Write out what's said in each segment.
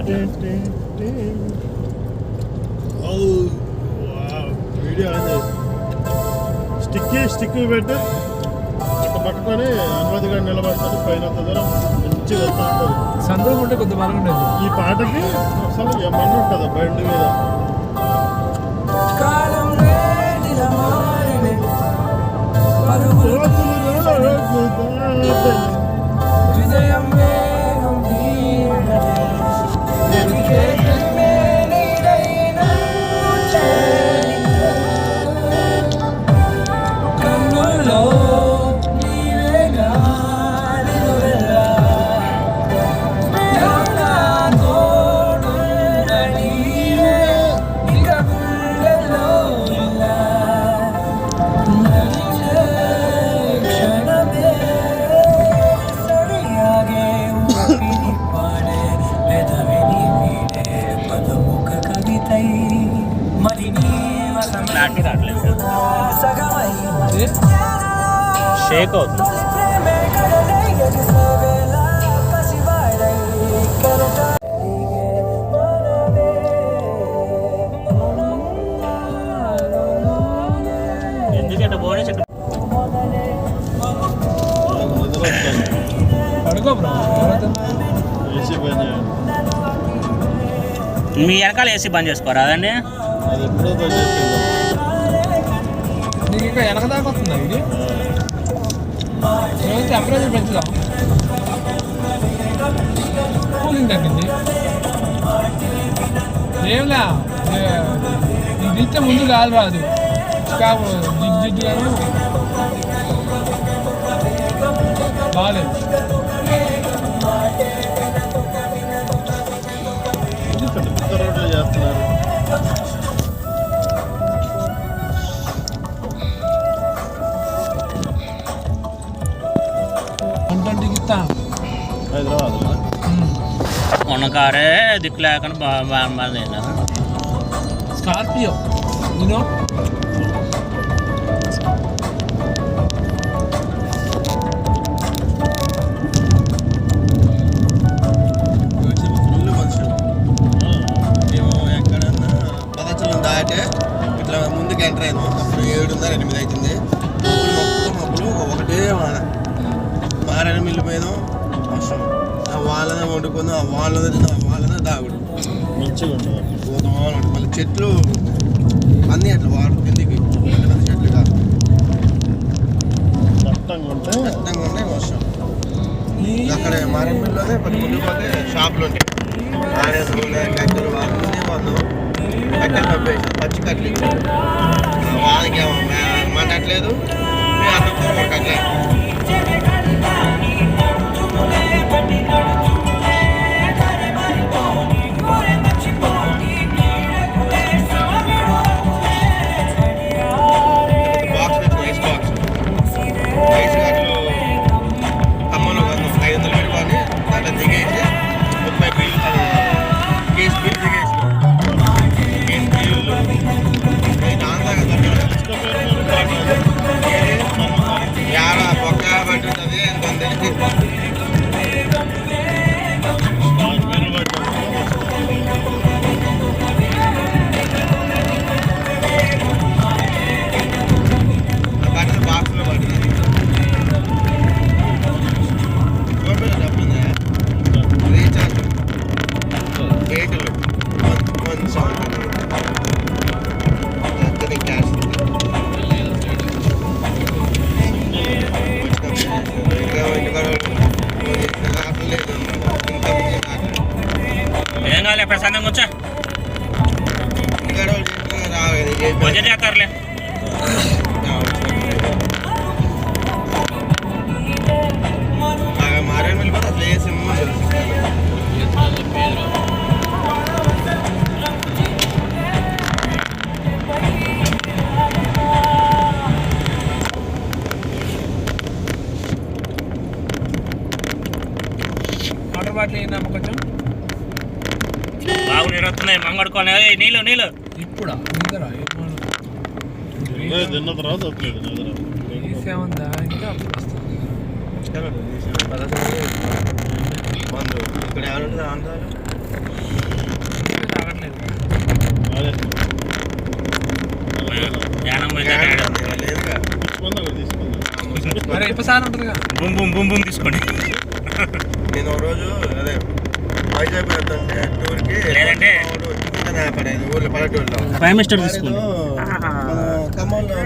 అదే. Video stick stick పెట్టి. ఇట్లా పట్టుకొని అనుమతి గారు నిలబడతాడు పైన దూరం మంచిగా వెళ్తా ఉంటుంది సందర్భం ఉంటే కొద్ది బలం ఉండేది. ఈ పాటకి అసలు ఏమన్నా ఉంటుంది బండి మీద? విజయం 오케이. వెనకాల ఏసీ బంద్ చేసుకోరా అదండి? ఇంకా టెంపరేచర్ పెంచుదాం? కూలింగ్ తగ్గింది ఏంలా ఇది ఇస్తే ముందు కాదు రాదు కాకు బాగాలేదు ఉన్న కారే దిక్కు లేకుండా బాగా స్కార్పియో ముందుకు ఎంటర్ అప్పుడు ఏడున్నర ఎనిమిది అవుతుంది. ఒకటే వాన. మారేడు వాళ్ళనే వండుకుందాం ఆ వాళ్ళనే తిన్నాం వాళ్ళనే దాగుడు మంచిగా ఉంటుంది ఒక వాన మళ్ళీ చెట్లు అన్నీ అట్లా వాడు కిందికి. పెద్ద చెట్లు కాదు. దట్టంగా ఉంటే దట్టంగా ఉన్నాయి వర్షం అక్కడ మారేడుమిల్లోనే పది ముందు పోతే షాపులు ఉంటాయి. కట్టెలు వాళ్ళనే వందం కట్టెలు పంపేసి పచ్చి కట్టెలు ఇచ్చారు. వాళ్ళకి ఏమో మే- మాట్లాడలేదు వాటర్ కొంచెం? బాగు నీళ్ళు వస్తున్నాయి. మంగడుకోనే నీళ్ళు నీళ్ళు. ఇప్పుడు? తిన్న తర్వాత తీసుకోండి. నేను రోజు అదే వైజాగ్ వెళ్తుంటే టూర్కి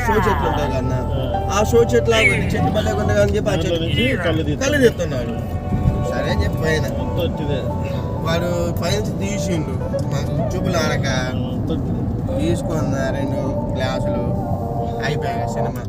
షో చెట్లు కన్నా ఆ చెట్టు పల్లె ఉండగా చెప్పి ఆ చెట్టు కళ్ళు తెస్తున్నాడు సరే అని చెప్పి పైన వాడు పైన తీసిండు. చూపులు ఆడక తీసుకున్నా రెండు గ్లాసులు అయిపోయాయి సినిమా.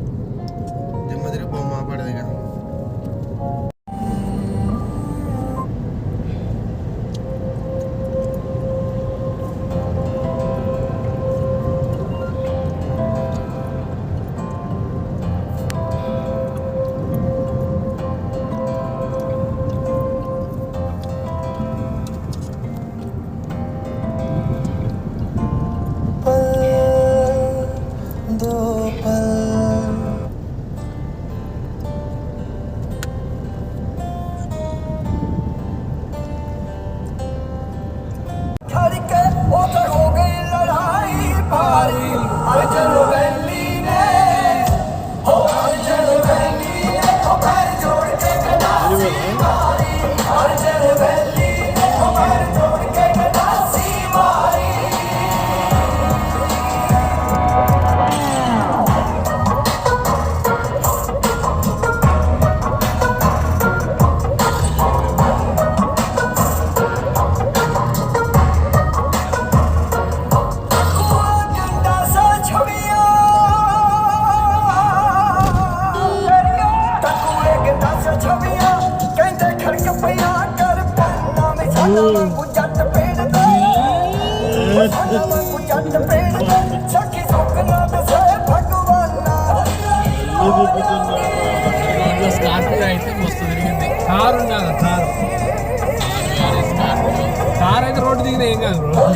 그냥 울어.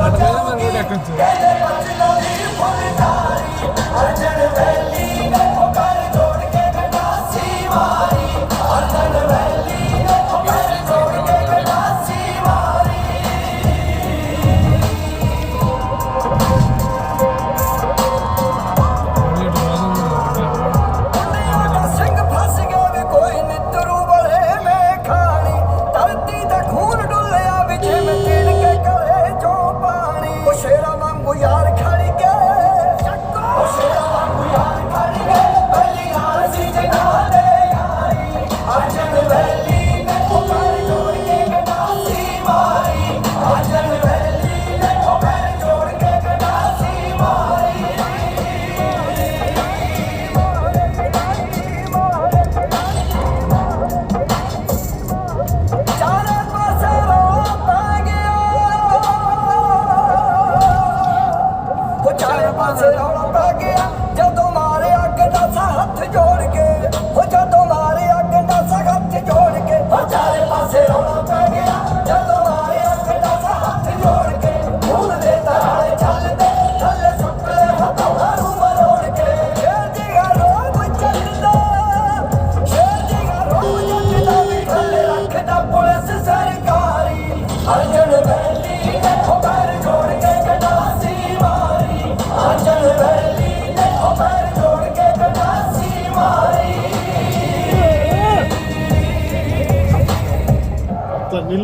나 대단한 노래 같은.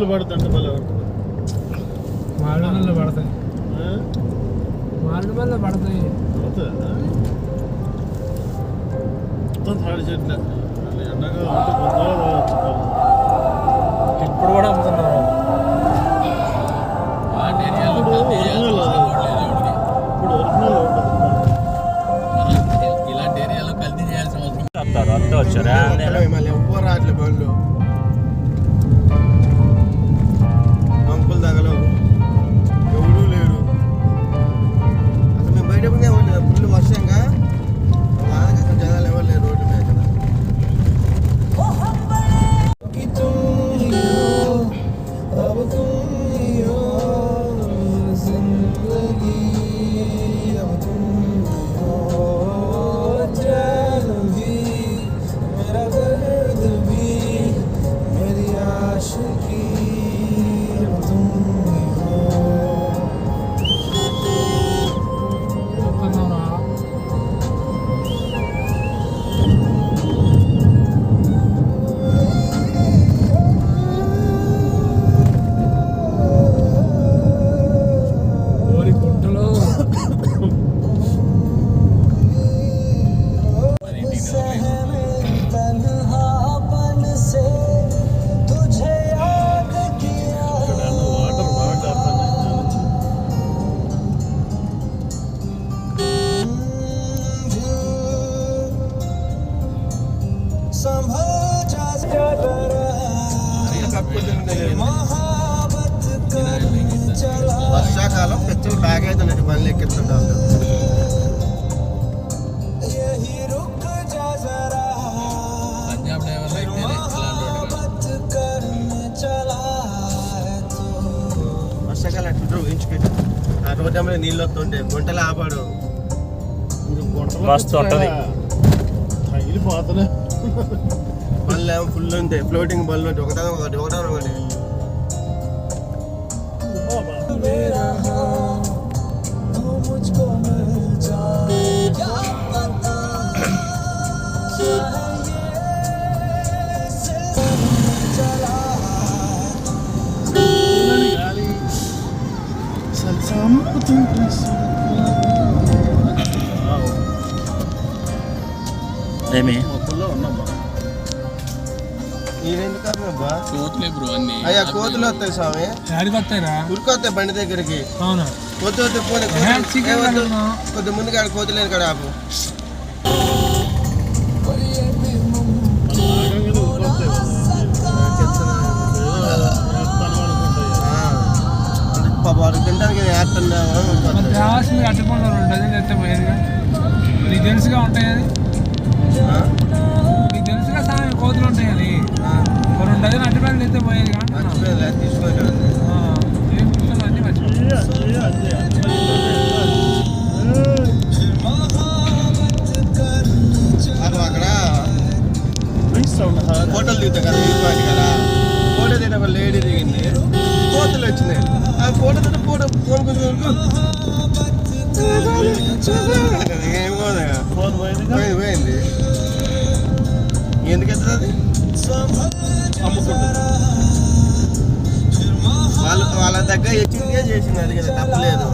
నీళ్ళు పడుతుంటే మారడం మామిడి పడతాయి. మారడం మళ్ళీ పడతాయి. పడుతుందా తాడి చెట్ల. ఎండగా మీద నీళ్ళు వస్తుంటే గుంటలు ఆపాడు. ఇది గుంటలో మస్తు ఉంటది. రైలు పోతలే. బళ్ళు ఏమో ఫుల్ ఉంటాయి ఫ్లోటింగ్ బళ్ళు ఉంటాయి ఒకదాని ఒకటి ఒకదాని ఒకటి గాలి అబ్బా. కోతులే బ్రో అన్ని. అయ్యా కోతులు వస్తాయి స్వామి. యాడికి వస్తాయిరా? ఉరికొస్తాయి బండి దగ్గరికి. అవునా? వద్దు వద్దు పోనీ. కొద్ది ముందు కాడ ఆపు. తినడానికి అడ్డుకుండా రెండు నీకు తెలుసుగా ఉంటాయి అది? నీకు తెలుసుగా సాయం కోతులు ఉంటాయి అది? రెండు డజన్ అడ్డుపల్లి ఎత్తే అయితే అంటున్నా అక్కడ ఫోటోలు దిగుతాయి కదా ఈ పాటి కదా ఫోటో తీయడం వల్ల లేడీ దిగింది కోతులు వచ్చినాయి ఆ ఫోటో తిన్న ఫోటో ఫోన్ కొంచెం ఏం పోయింది పోయింది ఎందుకు ఎత్తుంది అది అమ్ముకుంటుంది. వాళ్ళ దగ్గర హెచ్చరికే చేసింది అది కదా తప్పలేదు.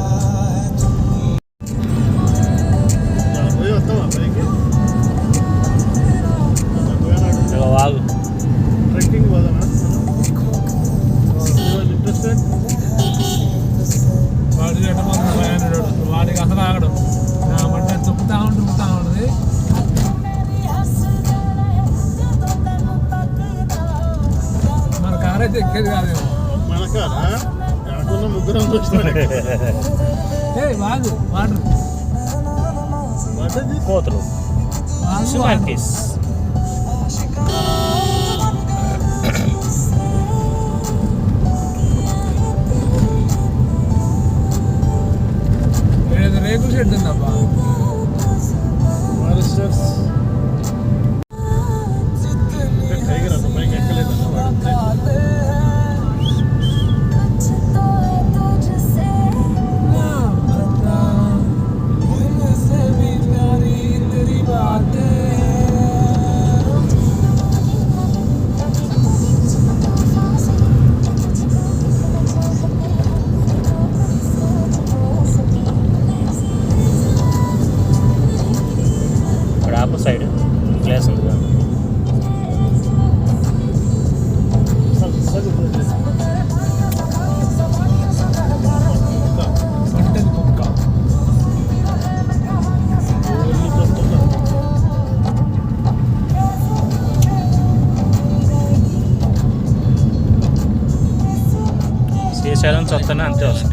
శ్రీశైలం చొత్తనే అంతే వస్తుంది నక్కలం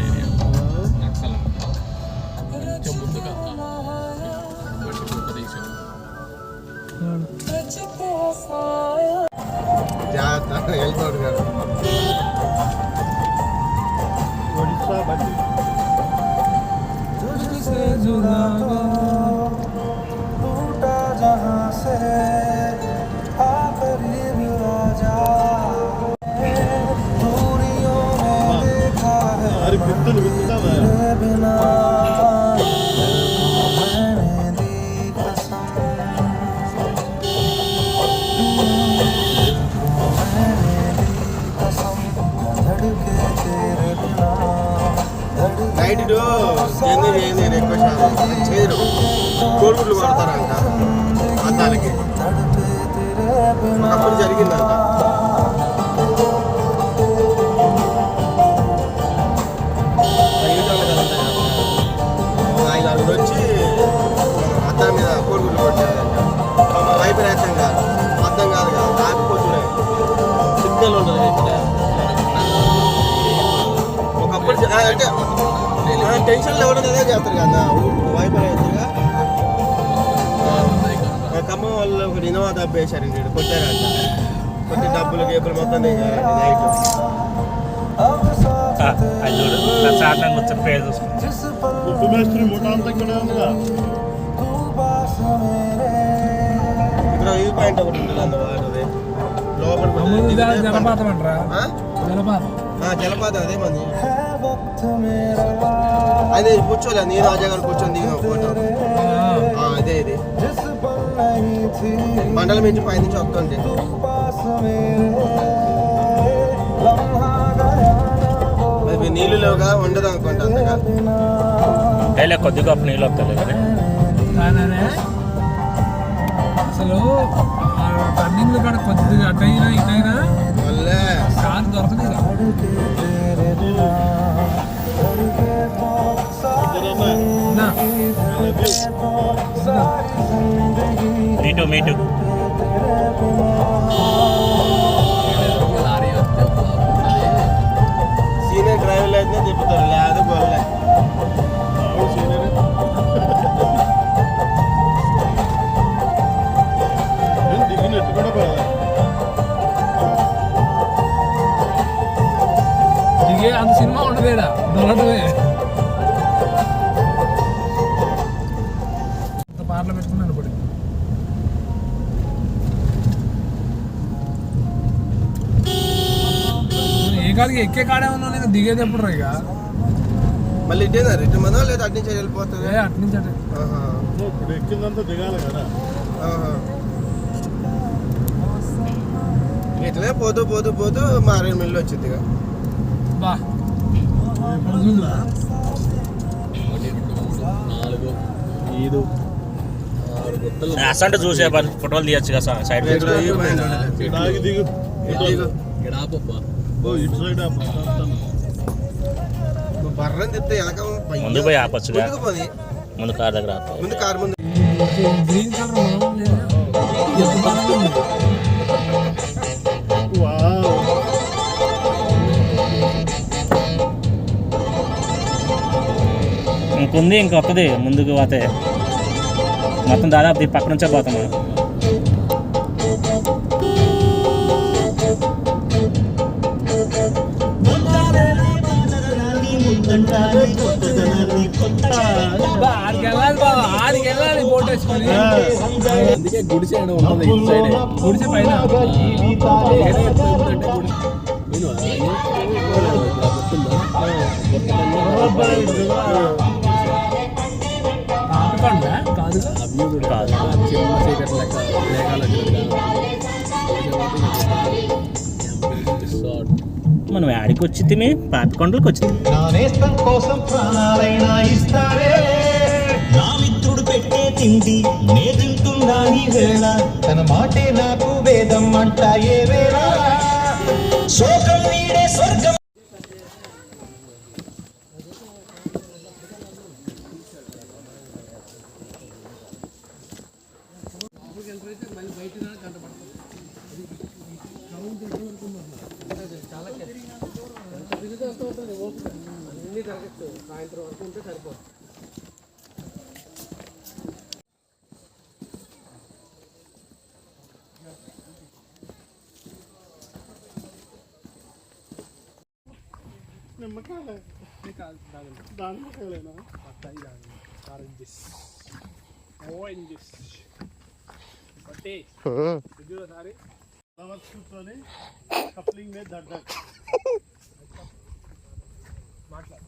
మరి బిందులు విత్తుతావా నైట్ ఏంది ఏంది ఎక్కువ శాతం చేయరు కోడిగుడ్లు వాడతారంట అద్దాలకి. అప్పుడు జరిగిందంట. అంటే టెన్షన్లో ఎవరైనా అదే చేస్తారు కదా అవుతుందిగా. ఆ ఖమ్మం వాళ్ళు ఒకటి ఇన్నోవా దబ్బేశారు ఇంక ఈడ కొట్టారంట. కొట్టి డబ్బులు గేపులు మొత్తం నైట్. అది చూడు ప్రశాంతంగా పేరు ఇక్కడే ఇక్కడ వ్యూ పాయింట్ ఒకటి ఉంటుంది అన్న వాటది లోపల మామూలు జల- జలపాతం అంటారా? ఆ? జలపాతం ఆ, జలపాతం అదే మంది. అదే కూర్చోలే నేను రాజా గారు కూర్చొని దిగిన ఫోటో. అదే ఇది. మండల మించి పై నుంచి వస్తుంటే. మరి నీళ్ళు లేవుగా ఉండదు అనుకుంటా అంతగా. ఉంటాయిలే కొద్ది గొప్ప నీళ్ళు వస్తాయి కానీ కాదనే అసలు టర్నింగ్ కాడ కొద్దిగా అటైనా ఇటైనా మళ్ళీ. కారు దొరకదు మీటు మీటు సీనియర్ డ్రైవర్లు అయితే తిప్పుతారు లేదు గొల్లే ఆవిడ సీనియర్ ఏం దిగినట్టు కూడా పోదా దిగే అంత సినిమా ఉండదు ఈడ కాడికి ఎక్కే కాడే ఉన్నాను నేను దిగేది ఎప్పుడు ఇక. మళ్ళీ ఇటేనా రిటర్న్ మదా లేదా అటు నుంచి వెళ్ళిపోతుంది ఏ అటు నుంచి అటు. ఆహా, ఇప్పుడు ఎక్కిందంతా దిగాలి కదా. ఆహా. ఇట్లనే పోతూ పోతూ పోతూ మారేడు మిల్లు వచ్చింది ఇక. బా. ఇప్పుడు చూడు అసంటే చూసే పని ఫోటోలు తీయచ్చు కదా సైడ్ ఆగి దిగు. ఇటు బర్రని తిప్పితే వెనక ముందుకు పోయి పోనీ. ముందు కార్ దగ్గర. ముందు కారు ముందు. గ్రీన్ కలర్ ఇంకుంది ఇంకొకది ముందుకు పోతే. మొత్తం దాదాపు పక్క నుంచే పోతాం మనం బా, ఆడికి వెళ్ళాలి బాబా ఆడికి వెళ్ళాలి బోట్ వేసుకొని గుడిసె పైన నాటకండా? కాదుగా కాదు. మనం ఆడికి వచ్చి తిమి పాపికొండలకు వచ్చి నా నేస్తం కోసం ప్రాణాలైనా ఇస్తాడే. నా మిత్రుడు పెట్టే తిండి నే తింటున్నా ఈ వేళ? తన మాటే నాకు వేదం అంట ఏ వేళ. శోకం వీడే స్వర్గం నిమ్మకాయలే దానిమ్మకాయలేనా? ఆరెంజెస్ ఓరెంజెస్ ఒకటి ఒకసారి ఫ్లవర్స్ కూర్చొని కప్లింగ్ మీద దడ్డాక మాట్లాడు.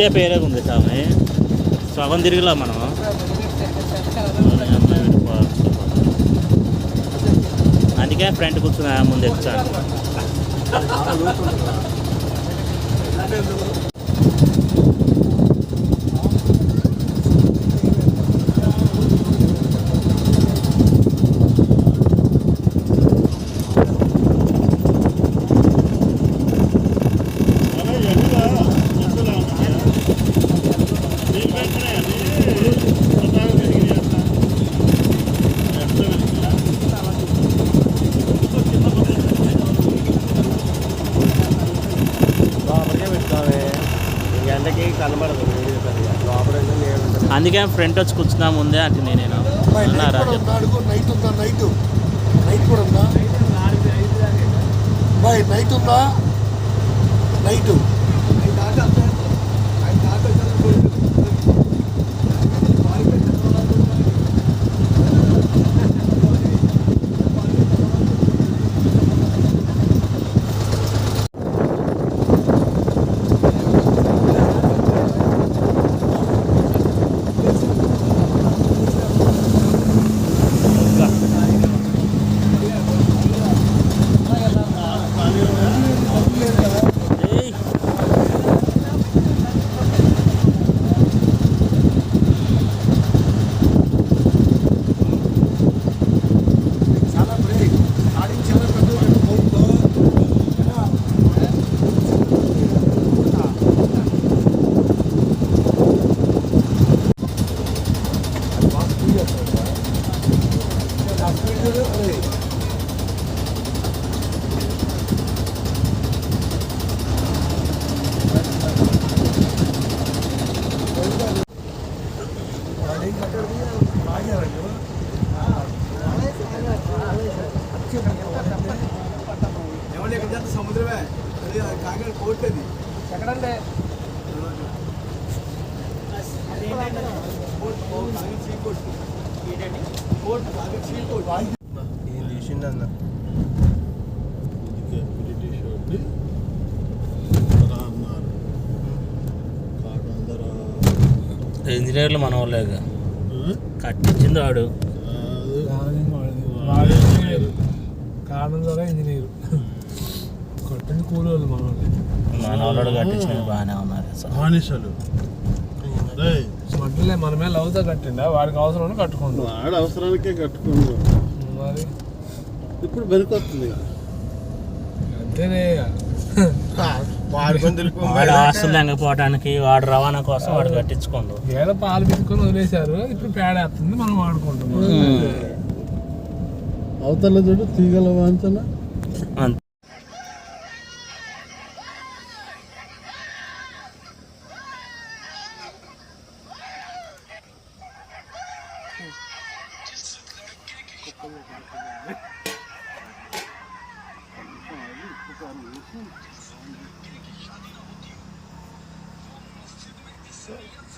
ఇటే పేరే ఉంది సామె సగం తిరిగిలా మనం. అందుకే ఫ్రంట్ కూర్చున్నా ముందు ఎక్కుతాను అందుకే ఫ్రంట్ వచ్చి కూర్చున్నా ముందే అంటే నేనేను? అన్నారా. నైట్ ఉందా నైట్ నైట్ కూడా ఉందా? బాయ్ నైట్ ఉందా? నైట్ ఏయ్. చాలా బ్రేక్ స్టార్టింగ్ చాలా పెద్ద అవుతుందో ఎక్కడంటే ఇది తీసిండన్న అందుకే బ్రిటిష్ వాళ్ళు రా అన్నారు కాకందరా ఇంజనీర్లు మన వాళ్ళేగా? కట్టించింది వాడు. కారణం ద్వారా ఇంజనీర్. కొట్టింది కూలోళ్ళు మన వాళ్ళు మన వాళ్ళు కట్టించినవి బాగానే ఉన్నారు. మనమే లవ్తో కట్టిండా? వాడికి అవసరం కట్టుకుంటాం. వాడు అవసరానికే కట్టుకున్నాడు మరి? ఇప్పుడు వెనుకొస్తుంది అంతేనే వాడు ఆస్తులు లేకపోవడానికి వాడు రవాణా కోసం వాడు కట్టించుకోండు. ఏదో పాలు పిసుకొని వదిలేశారు. ఇప్పుడు పేడేస్తుంది మనం వాడుకుంటున్నాం అవతల చూడు తీగల వాంచన అంతే. ఆ